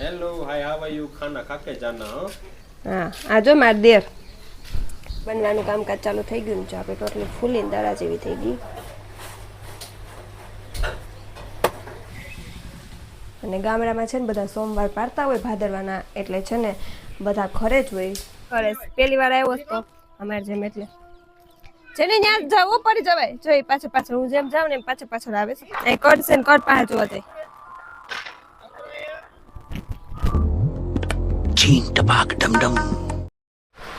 Hello, hi how are you ખાના ખાકે જાના હા? આ જો માર દેર. બનવાનું કામકાજ ચાલુ થઈ ગયું છે આપણે ટોટલી ફૂલીને દડા જેવી થઈ ગઈ. અને ગામડામાં છે ને બધા સોમવાર પાડતા હોય ભાદરવાના એટલે છે ને બધા ઘરે જ હોય. ઘરે પહેલી વાર આવ્યો તો. અમારે જેમ એટલે. જેને ત્યાં જવું પડી જવાય. જોઈ પાછળ પાછળ હું જેમ જાઉં ને એમ પાછળ પાછળ આવે છે. એ કટ છે ને કટ પાસે જોવા જાય. Tabak dum dum.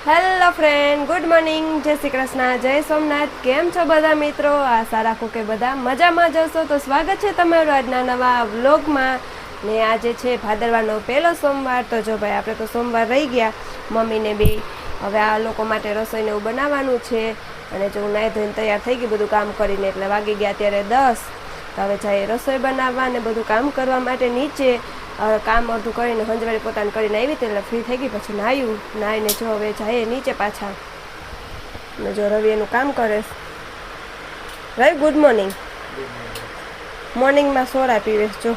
Hello friend good morning જય શ્રી કૃષ્ણ. જય સોમનાથ. કેમ છો બધા મિત્રો? આશા રાખું કે બધા મજામાં જશો તો સ્વાગત છે તમારું આજના નવા વ્લોગમાં. ને આજે છે ભાદરવાનો પહેલો સોમવાર. તો જો ભાઈ, આપણે તો સોમવાર રહી ગયા. મમ્મીને બી હવે આ લોકો માટે રસોઈને એવું બનાવવાનું છે. અને જો હું નાહી ધોઈને તૈયાર થઈ ગઈ, બધું કામ કરીને એટલે વાગી ગયા ત્યારે દસ. તો હવે જાય રસોઈ બનાવવા ને બધું કામ કરવા માટે નીચે. કામ અડધું કરીને હંજવાળી પોતાને કરીને આવી હતી એટલે ફ્રી થઈ ગઈ, પછી નાહ્યું. નાહીને જો હવે જાય નીચે પાછા. ને જો રવિ એનું કામ કરે. રવિ ગુડ મોર્નિંગ મોર્નિંગમાં સોડા પીવે છે, જો.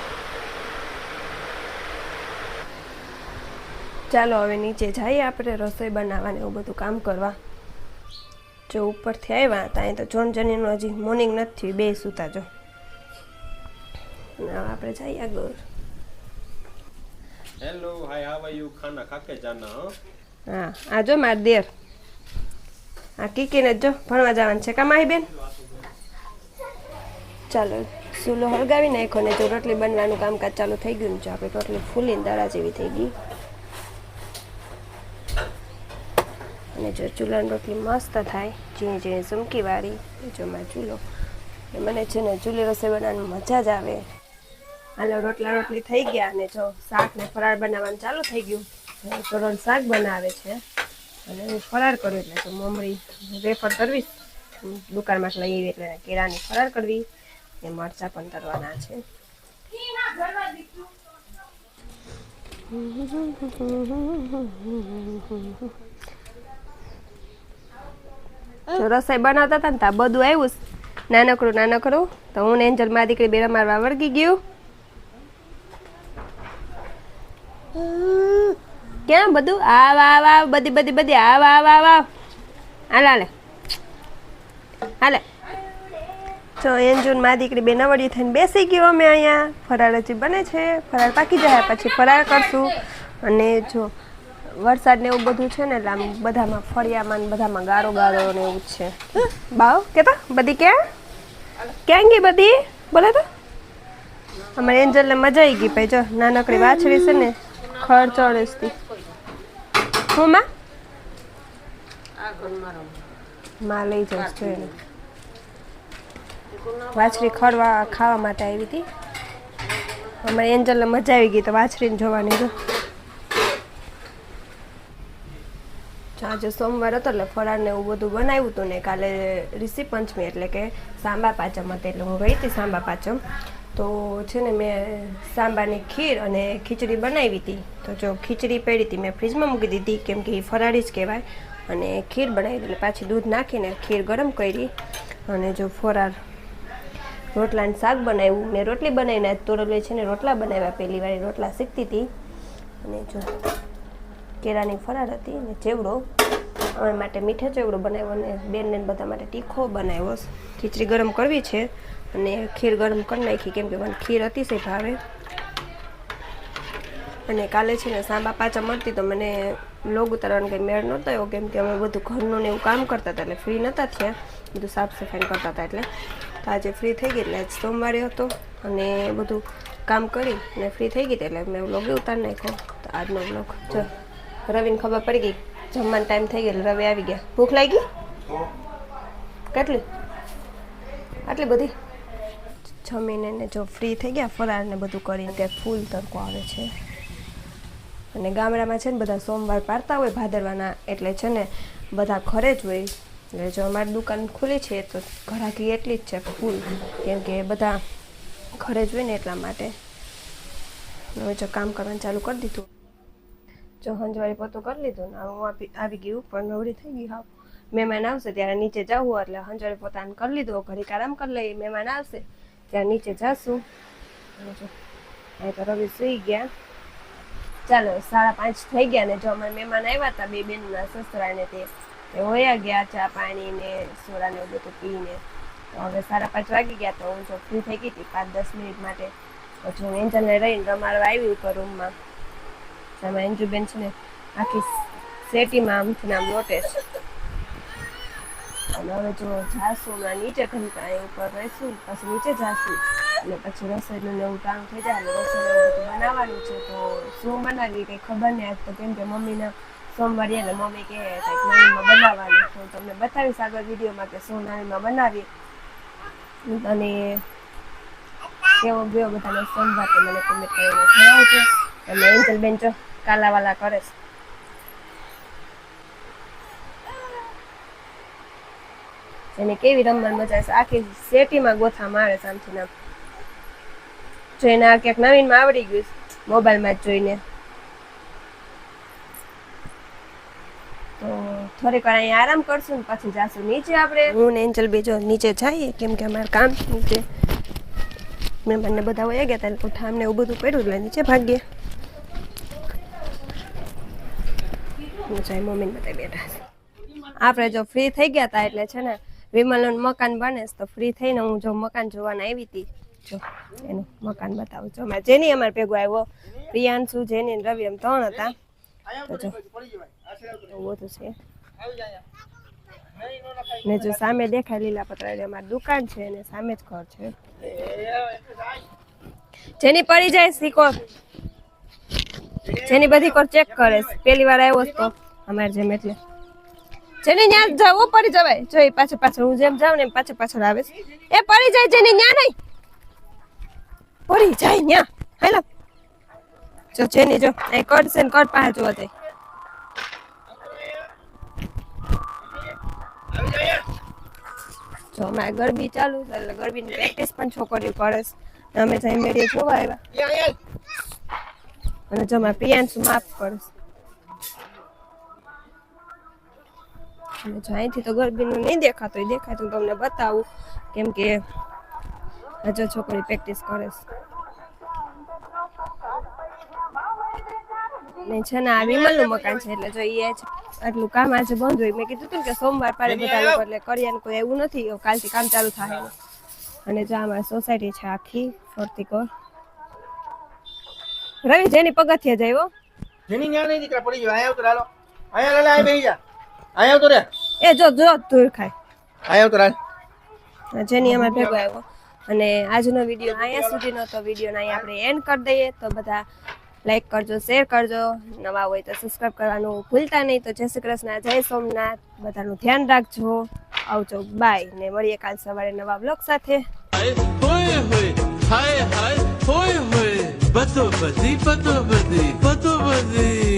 ચાલો હવે નીચે જઈએ આપણે રસોઈ બનાવવાને, એવું બધું કામ કરવા. જો ઉપરથી આવ્યા ત્યાં તો જોન જનીનું હજી મોર્નિંગ નથી બે સૂતા જો. આપણે જઈએ આગળ. Hello, hi how are you ખાના ખાકે જાના હો? આ જો માર દેર. આ કીકીને જ ભણવા જવાનું છે. કા માહી બેન? ચાલો ચૂલો હળગાવી નાખ્યો ને જો રોટલી બનવાનું કામકાજ ચાલુ થઈ ગયું છે આપણે રોટલી ફૂલીને દાળા જેવી થઈ ગઈ. અને જો ચૂલાની રોટલી મસ્ત થાય ઝીણી ઝીણી ઝુમકી વાળી. જો મારો ચૂલો. મને છે ને ચૂલી રસોઈ બનાવવાની મજા જ આવે. હાલો, રોટલા રોટલી થઈ ગયા અને જો શાક ને ફરાળ બનાવવાનું ચાલુ થઈ ગયું. તરણ શાક બનાવે છે. અને હું ફરાળ કરું એટલે તો મમરી વેફર કરવી દુકાનમાંથી લઈ આવી એટલે કેળાની ફરાળ કરવી. ને મરચાં પણ તરવાના છે. રસોઈ બનાવતા હતા ને ત્યાં બધું આવ્યું નાનકડું નાનકડું. તો હું ને એન્જલ મારી દીકરી બેરા મારવા વળગી ગયું. બધું? આ વા વા બધી બધી બધી. આવ વા વા વા હાલ, હાલે. હાલે. જો, એન્જુનમાં દીકરી બે નવડી થઈને બેસી ગયો અમે અહીંયા. ફરાળ હજી બને છે. ફરાળ પાકી જાય, પછી ફરાળ કરશું. અને જો, વરસાદ ને એવું બધું છે ને એટલે આમ બધામાં ફળિયામાં ને બધામાં ગારો ગારો ને એવું જ છે. બાવ, કેતા? બધી ક્યાં? ક્યાં ગઈ બધી? બોલે તો. અમારે એન્જલને મજા આવી ગઈ ભાઈ. જો, નાનકડી વાછડી છે ને, ખડ ચડેસતી હું માં માં લઈ જઈશ જોઈને વાછરી ખડવા ખાવા માટે આવી હતી. અમારે એન્જલને મજા આવી ગઈ તો વાછરીને જોવાની જો જો આજે સોમવાર હતો એટલે ફરાળ ને એવું બધું બનાવ્યું હતું ને કાલે ઋષિ પંચમી એટલે કે સાંબા પાચમ હતી એટલે હું ગઈ હતી સાંબા પાંચમ. તો છે ને મેં સાંબાની ખીર અને ખીચડી બનાવી હતી. તો જો ખીચડી પડી હતી, મેં ફ્રીજમાં મૂકી દીધી, કેમ કે એ ફરાળી જ કહેવાય. અને ખીર બનાવી એટલે પાછી દૂધ નાખીને ખીર ગરમ કરી અને જો ફરાળ રોટલાનું શાક બનાવ્યું. મેં રોટલી બનાવીને તોરલે છે ને રોટલા બનાવ્યા પહેલી વાર રોટલા શીખતી હતી. અને જો કેળાની ફરાળ હતી અને ચેવડો અમે માટે મીઠા ચેવડો બનાવ્યો અને બેનને બધા માટે તીખો બનાવ્યો. ખીચડી ગરમ કરવી છે અને ખીર ગરમ કરી નાખી, કેમ કે મને ખીર અતિશય ભાવે. અને કાલે છે ને સાંબા પાછા મળતી તો મને લોગ ઉતારવાનો કંઈ મેળ નહોતો આવ્યો, કેમ કે અમે બધું ઘરનું ને એવું કામ કરતા હતા એટલે ફ્રી નહોતા થયા. બધું સાફ સફાઈ કરતા હતા એટલે. તો આજે ફ્રી થઈ ગઈ એટલે આજ સોમવારે હતો અને બધું કામ કરી અને ફ્રી થઈ ગઈ એટલે મેં વ્લોગ ઉતારી નાખ્યો. તો આજનો વ્લોગ જો, રવિને ખબર પડી ગઈ? જમવાનો ટાઈમ થઈ ગયો રવિ આવી ગયા. ભૂખ લાગી? કેટલી? આટલી બધી? જમીને ને જો ફ્રી થઈ ગયા ફરાળને બધું કરીને ત્યાં ફૂલ તડકો આવે છે. અને ગામડામાં છે ને બધા સોમવાર પાડતા હોય ભાદરવાના એટલે છે ને બધા ઘરે જ હોય. એટલે જો અમારી દુકાન ખુલી છે તો ઘરાકી એટલી જ છે ફૂલ કેમ કે બધા ઘરે જ હોય ને એટલા માટે. હવે જો કામ કરવાનું ચાલુ કરી દીધું. જો હંજવાળી પોતું કરી લીધું ને હું આવી ગઈ ઉપર નવરી થઈ ગઈ હા મહેમાન આવશે ત્યારે નીચે જવું એટલે હંજવાળી પોતાને કરી લીધું ઘડીક આરામ કરી લઈએ, મહેમાન આવશે ત્યારે નીચે જશું. અહીં તો રવિ સુઈ ગયા. ચાલો, સાડા પાંચ થઈ ગયા ને જો અમારે મહેમાન આવ્યા હતા, બે બેનના સસરાને તે. હોયા ગયા, ચા પાણી ને સોડા ને એવું બધું પીને. તો હવે સાડા પાંચ વાગી ગયા તો હું જો ફ્રી થઈ ગઈ હતી, પાંચ દસ મિનિટ માટે. પછી હું એન્જલને રહીને રમાડવા આવી ઉપર રૂમમાં એમાં એન્જુબેન છે ને, આખી સેટીમાં આમથી આમ લોટે છે. અને હવે જો જાસુ હમણાં નીચે ઘંટા અહીં ઉપર રહેશું, પછી નીચે જાસું અને પછી રસોઈનું એવું કામ થઈ જાય, અને બનાવવાનું છે, તો શું બનાવી કંઈ ખબર નહીં. આજ તો કેમ કે મમ્મીના સોમવારે એટલે મમ્મી કહે કંઈક નવીનમાં બનાવવાનું. તો તમને બતાવીશ આગળ વિડીયોમાં કે શું નવીનમાં બનાવી અને કેવો ગયો બધાને સોમવાર મને કમેન્ટ કરીને જણાવજો. અને એન્જલ બેન જો કાલાવાલા કરે છે એને કેવી રમવાની મજા છે. આખી સેટીમાં ગોથા મારે છે આમથી નામ જો એને આ ક્યાંક નવીનમાં આવડી ગયું મોબાઈલમાં જ જોઈને. તો થોડીક વાર અહીંયા આરામ કરશું ને પછી જાશું નીચે આપણે. હું ને એન્જલ બીજો નીચે જઈએ, કેમ કે અમારે કામ છે નીચે. મહેમાનને બધા વયા ગયા હતા એટલે ઠામને એવું બધું કર્યું એટલે નીચે ભાગીએ હું છે મમ્મીને બધા બેઠા છે. આપણે જો ફ્રી થઈ ગયા હતા એટલે છે ને, વિમલનું મકાન બને તો ફ્રી થઈને હું જો મકાન જોવાને આવી હતી જો, એનું મકાન બતાવું જો અમારે જેની અમારે ભેગો આવ્યો, પ્રિયાંશુ, જેની રવિ એમ ત્રણ હતા. તો જો એવું છે. ને જો સામે દેખાય લીલા પતરા અમારી દુકાન છે ને સામે જ ઘર છે. જેની પડી જાય શીખો. જેની બધી કોર ચેક કરે છે. પેલી વાર આવ્યો છે તો અમારે જેમ એટલે. જેને ન્યા જવું પડી જવાય. જો એ પાછળ પાછળ, હું જેમ જાઉં ને એમ પાછળ પાછળ આવે એ પડી જાય જેને ન્યા નહીં. પડી જાય ન્યા. હેલો. જો જેની જો એ કટ છે કટ પાસે જોવા જાય જો અમારે ગરબી ચાલુ છે, એટલે ગરબીની પ્રેક્ટિસ પણ છોકરીઓ કરે છે. અમે જઈ મેળીએ જોવા આવ્યા. અને જો મારે પ્રિયાંશુ માફ કરે અને જો અહીંથી તો ગરબીનું નહીં દેખાતું દેખાતું તમને બતાવું. કેમ કે હજુ છોકરી પ્રેક્ટિસ કરે છે. ને છે ને આ વિમલનું મકાન છે એટલે જો એ આટલું કામ આજે બંધ હોય. મેં કીધું હતું કે સોમવાર પાડે બધા લોકો એટલે કરિયાનું કોઈ એવું નથી. કાલથી કામ ચાલુ થાય અને જો અમારી સોસાયટી છે આખી ફરતી કોર. રવિ જેની પગથિયે જાય જેની ન્યા નહીં દીકરા પડી ગયો. અહીંયા ઉતર હાલો. અહીંયા લે અહીં બેહી જા. અહીંયા તો રે. એ જો જો દૂર ખાય. અહીંયા તો હાલ જેની અમારે ભેગો આવ્યો. અને આજનો વીડિયો અહીંયા સુધીનો તો વિડીયોને અહીં આપણે એન્ડ કરી દઈએ. તો બધા લાઈક કરજો શેર કરજો. નવા હોય તો સબસ્ક્રાઈબ કરવાનું ભૂલતા નહીં. તો જય શ્રી કૃષ્ણ જય સોમનાથ. બધાનું ધ્યાન રાખજો. આવજો બાય ને મળીએ કાલ સવારે નવા બ્લોગ સાથે. હોય હોય હાય. હાય હોય હોય બતો બધી બતો બધી બતો બધી.